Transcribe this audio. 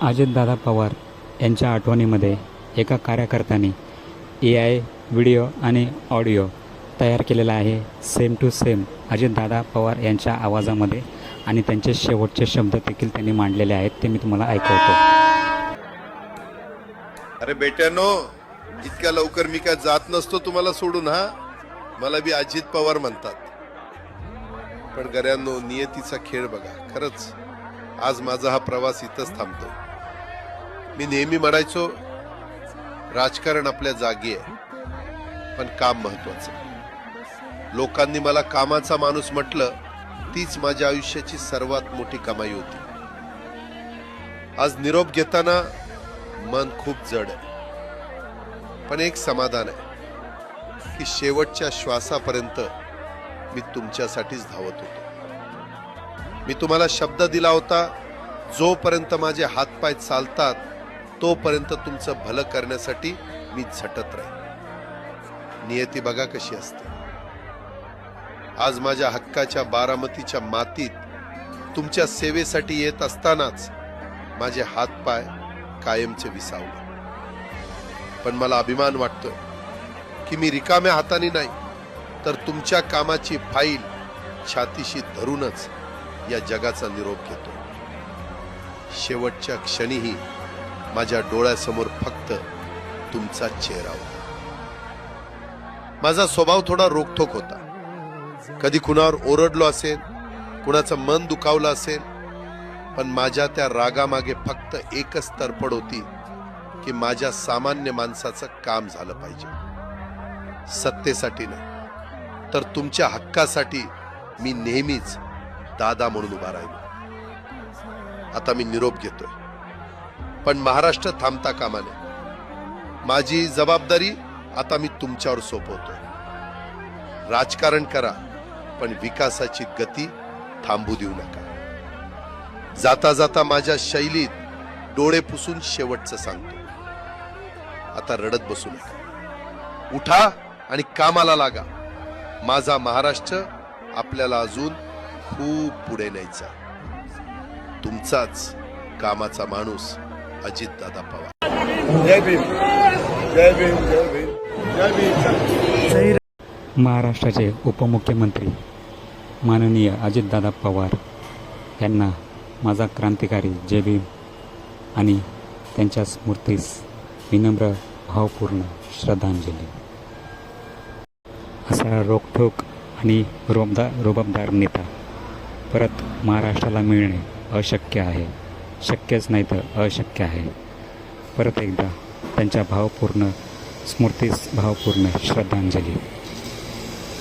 अजितदादा पवार यांच्या आठवणीमध्ये एका कार्यकर्त्याने ए आय व्हिडिओ आणि ऑडिओ तयार केलेला आहे. Same to same Ajitdada Pawar यांच्या आवाजामध्ये आणि त्यांचे शेवटचे शब्द देखील त्यांनी मांडलेले आहेत. ते मी तुम्हाला ऐकवतो. अरे बेट्यानो इतक्या लवकर मी काय जात नसतो तुम्हाला सोडून हा? मला बी अजित पवार म्हणतात. पण गऱ्यांनो नियतीचा खेळ बघा खरंच. आज माझा हा प्रवास इथंच थांबतो. मी नेहमी म्हणायचो राजकारण आपल्या जागी आहे पण काम महत्वाचं लोकांनी मला कामाचा माणूस म्हटलं तीच माझ्या आयुष्याची सर्वात मोठी कमाई होती. आज निरोप घेताना मन खूप जड आहे. पण एक समाधान आहे की शेवटच्या श्वासापर्यंत मी तुमच्यासाठीच धावत होतो. मी तुम्हाला शब्द दिला होता जोपर्यंत माझे हातपाय चालतात तोपर्यंत तुमचं भलं करण्यासाठी मी झटत राहील नियती बघा कशी असते. आज माझ्या हक्काच्या बारामतीच्या मातीत तुमच्या सेवेसाठी येत असतानाच माझे हातपाय कायमचे विसावले. पण मला अभिमान वाटतोय की मी रिकाम्या हाताने नाही तर तुमच्या कामाची फाईल छातीशी धरूनच या जगाचा निरोप घेतो. शेवटच्या क्षणीही माझ्या डोळ्यासमोर फक्त तुमचा चेहरा होता. माझा स्वभाव थोडा रोखोक होता. कधी कुणावर ओरडलो असेल कुणाचं मन दुखावलं असेल पण माझ्या त्या रागामागे फक्त एकच तरपड होती की माझ्या सामान्य माणसाचं काम झालं पाहिजे. सत्तेसाठी नाही तर तुमच्या हक्कासाठी मी नेहमीच दादा म्हणून उभा राहिलो. आता मी निरोप घेतोय. पण महाराष्ट्र थांबता कामा नये. माझी जबाबदारी आता मी तुमच्यावर सोपवतोय. राजकारण करा पण विकासाची गती थांबू देऊ नका. जाता जाता माझ्या शैलीत डोळे पुसून शेवटचं सांगतो. आता रडत बसू नका. उठा आणि कामाला लागा. माझा महाराष्ट्र आपल्याला अजून खूप पुढे न्यायचा. तुमचाच कामाचा माणूस अजित दादा पवार. जय भीम. जय भीम जय भीम. जय भीम. महाराष्ट्राचे उपमुख्यमंत्री माननीय अजितदादा पवार यांना माझा क्रांतिकारी जय भीम आणि त्यांच्या स्मृतीस विनम्र भावपूर्ण श्रद्धांजली. असा रोखठोक आणि रोबदार रोबाबदार नेता परत महाराष्ट्राला मिळणे अशक्य आहे. शक्यच नाही तर अशक्य आहे. परत एकदा त्यांच्या भावपूर्ण स्मृतीस भावपूर्ण श्रद्धांजली.